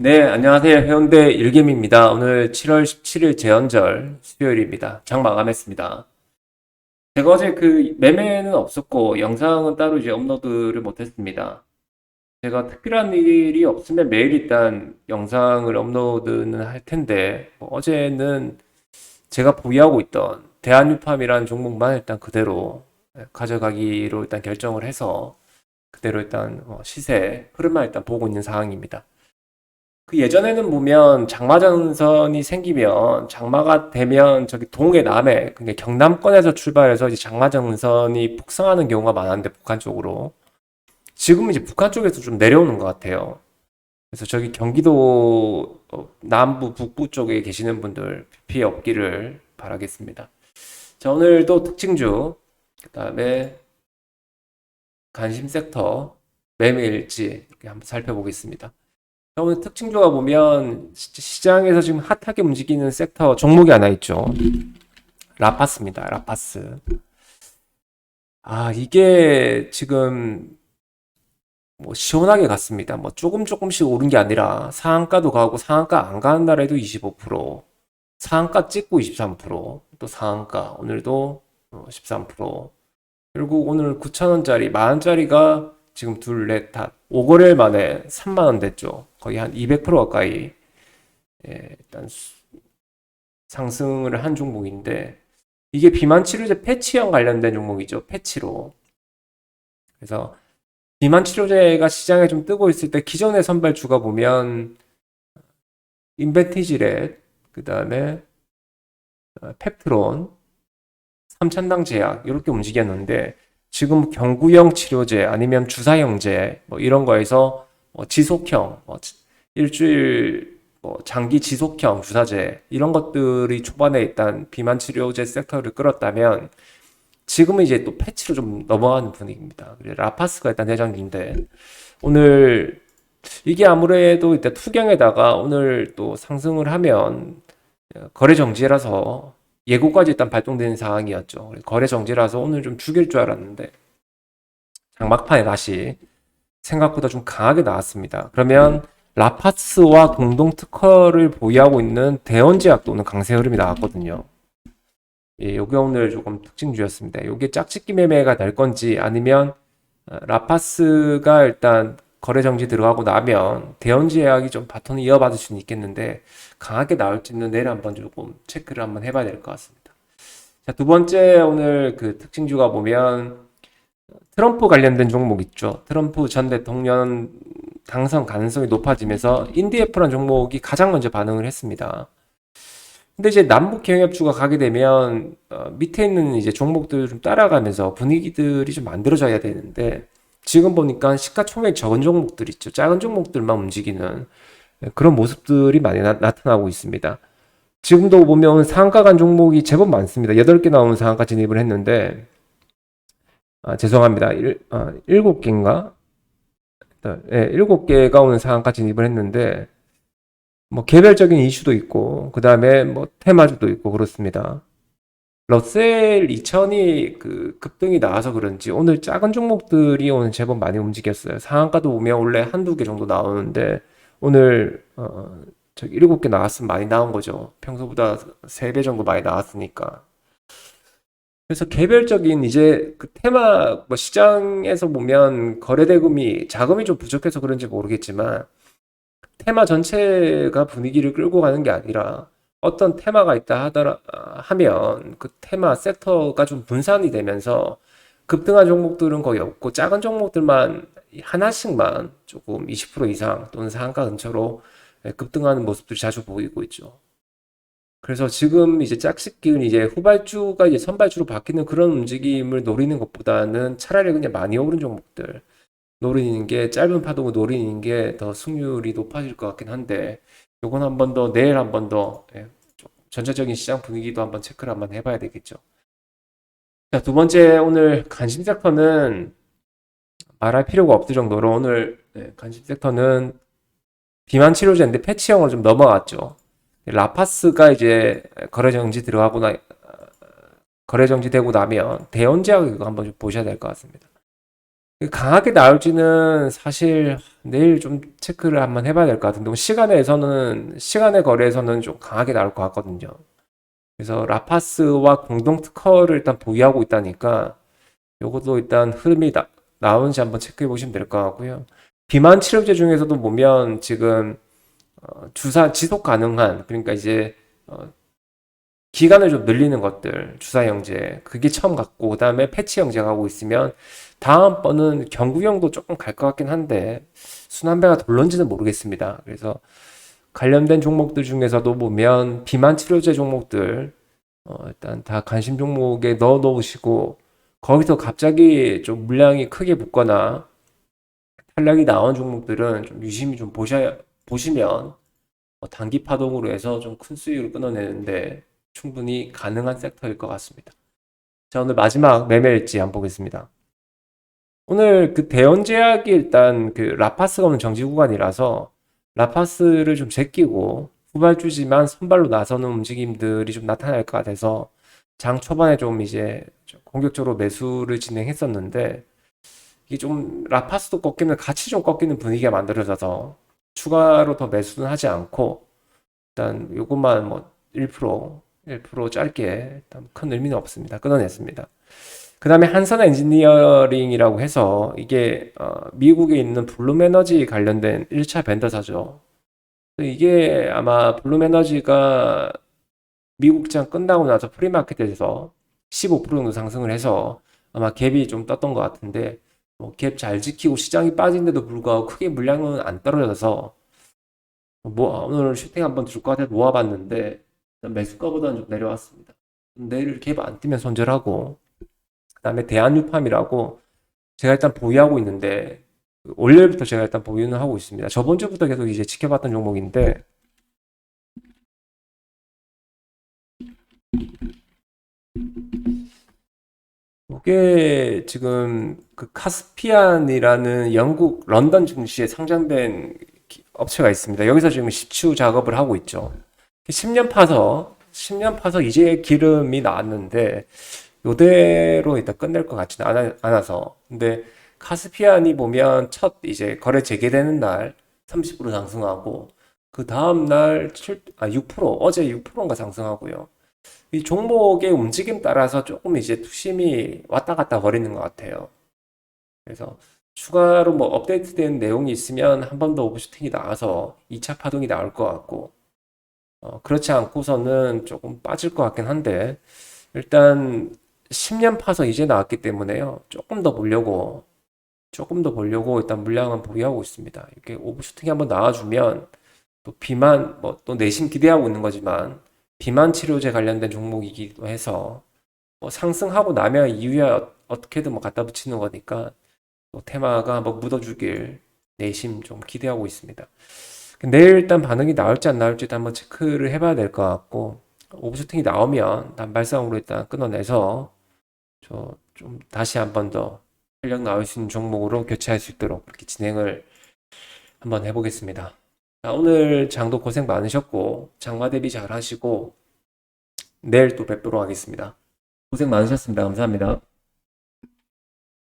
네, 안녕하세요. 해운대 일겜입니다. 오늘 7월 17일 제헌절 수요일입니다. 장 마감했습니다. 제가 어제 그 매매는 없었고 영상은 따로 이제 업로드를 못했습니다. 제가 특별한 일이 없으면 매일 일단 영상을 업로드는 할 텐데 뭐 어제는 제가 보유하고 있던 대한유팜이라는 종목만 일단 그대로 가져가기로 일단 결정을 해서 그대로 일단 어, 시세 흐름만 일단 보고 있는 상황입니다. 그 예전에는 보면 장마전선이 생기면 장마가 되면 저기 동해 남해 그러니까 경남권에서 출발해서 이제 장마전선이 북상하는 경우가 많았는데 북한 쪽으로 지금은 이제 북한 쪽에서 좀 내려오는 것 같아요. 그래서 저기 경기도 어, 남부 북부 쪽에 계시는 분들 피해 없기를 바라겠습니다. 자, 오늘도 특징주 그 다음에 관심 섹터 매매일지 이렇게 한번 살펴보겠습니다. 자, 오늘 특징주가 보면 시- 시장에서 지금 핫하게 움직이는 섹터 종목이 하나 있죠. 라파스입니다. 라파스. 아, 이게 지금 뭐 시원하게 갔습니다. 뭐 조금 조금씩 오른 게 아니라 상한가도 가고 상한가 안 가는 날에도 25%, 상한가 찍고 23%, 또 상한가 오늘도 어, 13%. 결국 오늘 9,000원짜리, 만원짜리가 지금 둘, 넷, 다 5거래일 만에 3만 원 됐죠. 거의 한 200% 가까이 예, 일단 수- 상승을 한 종목인데 이게 비만 치료제 패치형 관련된 종목이죠. 패치로. 그래서 비만 치료제가 시장에 좀 뜨고 있을 때 기존의 선발주가 보면 인벤티지렛, 그 다음에 어, 펩트론, 삼천당 제약 이렇게 움직였는데 지금 경구형 치료제 아니면 주사형제 뭐 이런 거에서 뭐 지속형 뭐 지- 일주일 뭐 장기 지속형 주사제 이런 것들이 초반에 일단 비만 치료제 섹터를 끌었다면 지금은 이제 또 패치로 좀 넘어가는 분위기입니다. 라파스가 일단 대장주인데 오늘 이게 아무래도 일단 투경에다가 오늘 또 상승을 하면 거래 정지라서 예고까지 일단 발동되는 상황이었죠. 거래 정지라서 오늘 좀 죽일 줄 알았는데 장막판에 다시 생각보다 좀 강하게 나왔습니다. 그러면 라파스와 공동 특허를 보유하고 있는 대원제약도 오늘 강세 흐름이 나왔거든요. 예, 요게 오늘 조금 특징주였습니다. 요게 짝짓기 매매가 될 건지 아니면 어, 라파스가 일단 거래 정지 들어가고 나면 대원제약이 좀 바톤을 이어받을 수는 있겠는데 강하게 나올지는 내일 한번 조금 체크를 한번 해봐야 될 것 같습니다. 자, 두 번째 오늘 그 특징주가 보면 트럼프 관련된 종목 있죠. 트럼프 전 대통령 당선 가능성이 높아지면서 인디에프라는 종목이 가장 먼저 반응을 했습니다. 근데 이제 남북 경협주가 가게 되면 어, 밑에 있는 이제 종목들 좀 따라가면서 분위기들이 좀 만들어져야 되는데 지금 보니까 시가총액 적은 종목들 있죠. 작은 종목들만 움직이는 그런 모습들이 많이 나, 타나고 있습니다. 지금도 보면 상한가 간 종목이 제법 많습니다. 8개 나오는 상한가 진입을 했는데 아, 죄송합니다. 일, 아, 7개인가? 예, 7개가 오는 상한가 진입을 했는데 뭐 개별적인 이슈도 있고 그 다음에 뭐 테마주도 있고 그렇습니다. 러셀 2000이 그 급등이 나와서 그런지 오늘 작은 종목들이 오늘 제법 많이 움직였어요. 상한가도 보면 원래 한두 개 정도 나오는데 오늘 어 저기 일곱 개 나왔으면 많이 나온 거죠. 평소보다 세 배 정도 많이 나왔으니까. 그래서 개별적인 이제 그 테마 뭐 시장에서 보면 거래 대금이 자금이 좀 부족해서 그런지 모르겠지만 테마 전체가 분위기를 끌고 가는 게 아니라 어떤 테마가 있다 하더라 하면 그 테마 섹터가 좀 분산이 되면서 급등한 종목들은 거의 없고 작은 종목들만 하나씩만 조금 20% 이상 또는 상한가 근처로 급등하는 모습들이 자주 보이고 있죠. 그래서 지금 이제 짝짓기는 이제 후발주가 이제 선발주로 바뀌는 그런 움직임을 노리는 것보다는 차라리 그냥 많이 오른 종목들 노리는 게 짧은 파동을 노리는 게 더 승률이 높아질 것 같긴 한데 요건 한 번 더 내일 한 번더 전체적인 시장 분위기도 한번 체크를 한번 해봐야 되겠죠. 자, 두 번째 오늘 관심 섹터는 말할 필요가 없을 정도로 오늘 네, 관심 섹터는 비만 치료제인데 패치형으로 좀 넘어갔죠. 라파스가 이제 거래 정지 들어가고 나 거래 정지되고 나면 대원제약 이거 한번 좀 보셔야 될 것 같습니다. 강하게 나올지는 사실 내일 좀 체크를 한번 해봐야 될 것 같은데 시간에서는 시간의 거래에서는 좀 강하게 나올 것 같거든요. 그래서 라파스와 공동 특허를 일단 보유하고 있다니까 요것도 일단 흐름이 나, 나오는지 한번 체크해 보시면 될 것 같고요. 비만 치료제 중에서도 보면 지금 어, 주사 지속 가능한 그러니까 이제 어, 기간을 좀 늘리는 것들 주사 형제 그게 처음 갔고 그 다음에 패치 형제 가고 있으면 다음번은 경구형도 조금 갈 것 같긴 한데 순환배가 돌런지는 모르겠습니다. 그래서 관련된 종목들 중에서도 보면 비만 치료제 종목들 어, 일단 다 관심 종목에 넣어 놓으시고 거기서 갑자기 좀 물량이 크게 붙거나 탄력이 나온 종목들은 좀 유심히 좀 보셔야 보시면 어, 단기 파동으로 해서 좀 큰 수익을 끊어내는데 충분히 가능한 섹터일 것 같습니다. 자, 오늘 마지막 매매일지 한번 보겠습니다. 오늘 그 대원제약이 일단 그 라파스가 오는 정지 구간이라서 라파스를 좀 제끼고 후발주지만 선발로 나서는 움직임들이 좀 나타날 것 같아서 장 초반에 좀 이제 좀 공격적으로 매수를 진행했었는데 이게 좀 라파스도 꺾이면 같이 좀 꺾이는 분위기가 만들어져서 추가로 더 매수는 하지 않고 일단 요것만 뭐 1%, 1% 짧게 일단 큰 의미는 없습니다. 끊어냈습니다. 그 다음에 한선 엔지니어링이라고 해서 이게 어, 미국에 있는 블룸 에너지 관련된 1차 벤더사죠. 이게 아마 블룸 에너지가 미국장 끝나고 나서 프리마켓에서 15% 정도 상승을 해서 아마 갭이 좀 떴던 것 같은데 뭐 갭 잘 지키고 시장이 빠진데도 불구하고 크게 물량은 안 떨어져서 뭐 오늘 슈팅 한번 줄 것 같아서 모아봤는데 매수가보다는 좀 내려왔습니다. 내일 갭 안 뜨면 손절하고 그 다음에 대한유팜이라고 제가 일단 보유하고 있는데 월요일부터 제가 일단 보유는 하고 있습니다. 저번 주부터 계속 이제 지켜봤던 종목인데 이게 지금 그 카스피안이라는 영국 런던 증시에 상장된 기- 업체가 있습니다. 여기서 지금 시추 작업을 하고 있죠. 10년 파서 10년 파서 이제 기름이 나왔는데 요대로 일단 끝낼 것 같지는 않아, 않아서 근데 카스피안이 보면 첫 이제 거래 재개되는 날 30% 상승하고 그 다음 날 7, 아, 6% 어제 6%인가 상승하고요. 이 종목의 움직임 따라서 조금 이제 투심이 왔다 갔다 거리는 것 같아요. 그래서 추가로 뭐 업데이트된 내용이 있으면 한 번 더 오버슈팅이 나와서 2차 파동이 나올 것 같고 어, 그렇지 않고서는 조금 빠질 것 같긴 한데 일단 10년 파서 이제 나왔기 때문에요. 조금 더 보려고 조금 더 보려고 일단 물량은 보유하고 있습니다. 이렇게 오버슈팅이 한번 나와주면 또 비만 뭐 또 내심 기대하고 있는 거지만 비만 치료제 관련된 종목이기도 해서 뭐 상승하고 나면 이후에 어- 어떻게든 뭐 갖다 붙이는 거니까 또 테마가 한번 묻어주길 내심 좀 기대하고 있습니다. 내일 일단 반응이 나올지 안 나올지도 한번 체크를 해봐야 될 것 같고 오브슈팅이 나오면 단발성으로 일단 끊어내서 저 좀 다시 한 번 더 활력 나올 수 있는 종목으로 교체할 수 있도록 그렇게 진행을 한번 해보겠습니다. 자, 오늘 장도 고생 많으셨고 장마 대비 잘 하시고 내일 또 뵙도록 하겠습니다. 고생 많으셨습니다. 감사합니다.